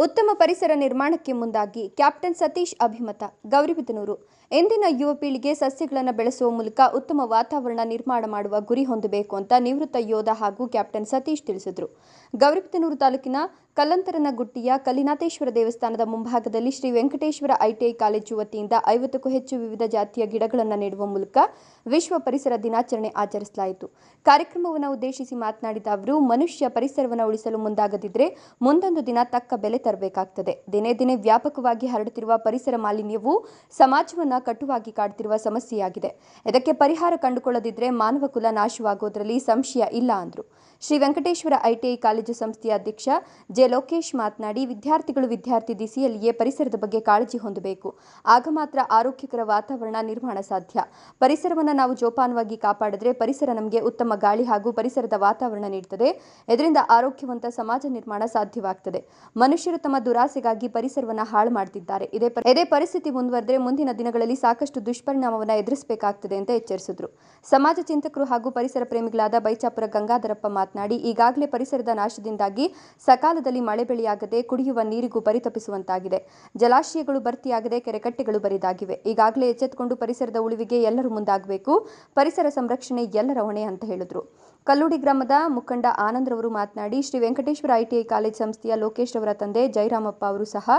ಉತ್ತಮ ಪರಿಸರ ನಿರ್ಮಾಣಕ್ಕೆ ಮುಂದಾಗಿ ಕ್ಯಾಪ್ಟನ್ ಸತೀಶ್ ಅಭಿಮತ ಗೌರಿಬಿದನೂರು ಎಂದಿನ ಯುವ ಪೀಳಿಗೆ ಸಸ್ಯಗಳನ್ನು ಬೆಳೆಸುವ ಮೂಲಕ ಉತ್ತಮ ವಾತಾವರಣ ನಿರ್ಮಾಣ ಮಾಡುವ ಗುರಿ ಹೊಂದಬೇಕು ಅಂತ ನಿವೃತ್ತ ಯೋಧ ಹಾಗೂ ಕ್ಯಾಪ್ಟನ್ ಸತೀಶ್ ತಿಳಿಸಿದರು. ಗೌರಿಬಿದನೂರು ತಾಲೂಕಿನ ಕಲ್ಲಂತರನಗುಟ್ಟಿಯ ಕಲ್ಲಿನಾಥೇಶ್ವರ ದೇವಸ್ಥಾನದ ಮುಂಭಾಗದಲ್ಲಿ ಶ್ರೀ ವೆಂಕಟೇಶ್ವರ ಐಟಿಐ ಕಾಲೇಜು ವತಿಯಿಂದ ಐವತ್ತಕ್ಕೂ ಹೆಚ್ಚು ವಿವಿಧ ಜಾತಿಯ ಗಿಡಗಳನ್ನು ನೆಡುವ ಮೂಲಕ ವಿಶ್ವ ಪರಿಸರ ದಿನಾಚರಣೆ ಆಚರಿಸಲಾಯಿತು. ಕಾರ್ಯಕ್ರಮವನ್ನು ಉದ್ದೇಶಿಸಿ ಮಾತನಾಡಿದ ಅವರು, ಮನುಷ್ಯ ಪರಿಸರವನ್ನು ಉಳಿಸಲು ಮುಂದಾಗದಿದ್ದರೆ ಮುಂದೊಂದು ದಿನ ತಕ್ಕ ಬೆಲೆ ತರಬೇಕಾಗ್ತದೆ. ದಿನೇ ದಿನೇ ವ್ಯಾಪಕವಾಗಿ ಹರಡುತ್ತಿರುವ ಪರಿಸರ ಮಾಲಿನ್ಯವು ಸಮಾಜವನ್ನು ಕಟುವಾಗಿ ಕಾಡುತ್ತಿರುವ ಸಮಸ್ಯೆಯಾಗಿದೆ. ಇದಕ್ಕೆ ಪರಿಹಾರ ಕಂಡುಕೊಳ್ಳದಿದ್ದರೆ ಮಾನವ ಕುಲ ನಾಶವಾಗುವುದರಲ್ಲಿ ಸಂಶಯ ಇಲ್ಲ ಅಂದರು. ಶ್ರೀ ವೆಂಕಟೇಶ್ವರ ಐಟಿಐ ಕಾಲೇಜು ಸಂಸ್ಥೆಯ ಅಧ್ಯಕ್ಷ ಜೆ ಲೋಕೇಶ್ ಮಾತನಾಡಿ, ವಿದ್ಯಾರ್ಥಿಗಳು ವಿದ್ಯಾರ್ಥಿ ದಿಸೆಯಲ್ಲಿಯೇ ಪರಿಸರದ ಬಗ್ಗೆ ಕಾಳಜಿ ಹೊಂದಬೇಕು. ಆಗ ಮಾತ್ರ ಆರೋಗ್ಯಕರ ವಾತಾವರಣ ನಿರ್ಮಾಣ ಸಾಧ್ಯ. ಪರಿಸರವನ್ನು ನಾವು ಜೋಪಾನವಾಗಿ ಕಾಪಾಡಿದ್ರೆ ಪರಿಸರ ನಮಗೆ ಉತ್ತಮ ಗಾಳಿ ಹಾಗೂ ಪರಿಸರದ ವಾತಾವರಣ ನೀಡುತ್ತದೆ ಇದರಿಂದ ಆರೋಗ್ಯವಂತ ಸಮಾಜ ನಿರ್ಮಾಣ ಸಾಧ್ಯವಾಗ್ತದೆ. ಮನುಷ್ಯರು ತಮ್ಮ ದುರಾಸೆಗಾಗಿ ಪರಿಸರವನ್ನು ಹಾಳು ಮಾಡ್ತಿದ್ದಾರೆ. ಇದೇ ಇದೇ ಪರಿಸ್ಥಿತಿ ಮುಂದುವರೆದರೆ ಮುಂದಿನ ದಿನಗಳಲ್ಲಿ ಸಾಕಷ್ಟು ದುಷ್ಪರಿಣಾಮವನ್ನು ಎದುರಿಸಬೇಕಾಗ್ತದೆ ಅಂತ ಎಚ್ಚರಿಸಿದ್ರು. ಸಮಾಜ ಚಿಂತಕರು ಹಾಗೂ ಪರಿಸರ ಪ್ರೇಮಿಗಳಾದ ಬೈಚಾಪುರ ಗಂಗಾಧರಪ್ಪ ಮಾತನಾಡಿ, ಈಗಾಗಲೇ ಪರಿಸರದ ನಾಶದಿಂದಾಗಿ ಸಕಾಲದಲ್ಲಿ ಮಳೆ ಬೆಳೆಯಾಗದೆ ಕುಡಿಯುವ ನೀರಿಗೂ ಪರಿತಪಿಸುವಂತಾಗಿದೆ. ಜಲಾಶಯಗಳು ಭರ್ತಿಯಾಗದೆ ಕೆರೆಕಟ್ಟೆಗಳು ಬರಿದಾಗಿವೆ. ಈಗಾಗಲೇ ಎಚ್ಚೆತ್ತುಕೊಂಡು ಪರಿಸರದ ಉಳಿವಿಗೆ ಎಲ್ಲರೂ ಮುಂದಾಗಬೇಕು. ಪರಿಸರ ಸಂರಕ್ಷಣೆ ಎಲ್ಲರ ಹೊಣೆ ಅಂತ ಹೇಳಿದ್ರು. ಕಲ್ಲೂಡಿ ಗ್ರಾಮದ ಮುಖಂಡ ಆನಂದ್ರವರು ಮಾತನಾಡಿ, ಶ್ರೀ ವೆಂಕಟೇಶ್ವರ ಐಟಿಐ ಕಾಲೇಜ್ ಸಂಸ್ಥೆಯ ಲೋಕೇಶ್ ಅವರ ತಂದೆ ಜಯರಾಮಪ್ಪ ಅವರು ಸಹ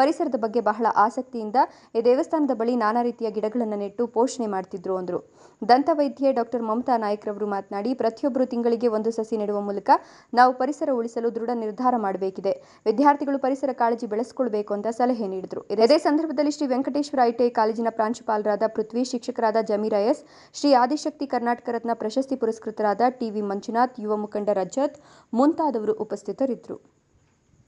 ಪರಿಸರದ ಬಗ್ಗೆ ಬಹಳ ಆಸಕ್ತಿಯಿಂದ, ಈ ದೇವಸ್ಥಾನದ ಬಳಿ ನಾನಾ ರೀತಿಯ ಗಿಡಗಳನ್ನು ನೆಟ್ಟು ಪೋಷಣೆ ಮಾಡ್ತಿದ್ರು ಅಂದರು. ದಂತವೈದ್ಯೆ ಡಾಕ್ಟರ್ ಮಮತಾ ನಾಯಕ್ ರವರು ಮಾತನಾಡಿ ಪ್ರತಿಯೊಬ್ಬರು ತಿಂಗಳಿಗೆ ಒಂದು ಸಸಿ ನೆಡುವ ಮೂಲಕ ನಾವು ಪರಿಸರ ಉಳಿಸಲು ದೃಢ ನಿರ್ಧಾರ ಮಾಡಬೇಕಿದೆ. ವಿದ್ಯಾರ್ಥಿಗಳು ಪರಿಸರ ಕಾಳಜಿ ಬೆಳೆಸಿಕೊಳ್ಬೇಕು ಅಂತ ಸಲಹೆ ನೀಡಿದರು. ಇದೇ ಸಂದರ್ಭದಲ್ಲಿ ಶ್ರೀ ವೆಂಕಟೇಶ್ವರ ಐಟಿಐ ಕಾಲೇಜಿನ ಪ್ರಾಂಶುಪಾಲರಾದ ಪೃಥ್ವಿ, ಶಿಕ್ಷಕರಾದ ಜಮೀರ್ ಎಸ್ ಶ್ರೀ ಆದಿಶಕ್ತಿ ಕರ್ನಾಟಕ ರತ್ನ ಪ್ರಶಸ್ತಿ ಪುರಸ್ಕೃತರಾದ ಟಿವಿ ಮಂಜುನಾಥ್, ಯುವ ಮುಖಂಡ ರಜತ್ ಮುಂತಾದವರು ಉಪಸ್ಥಿತರಿದ್ದರು.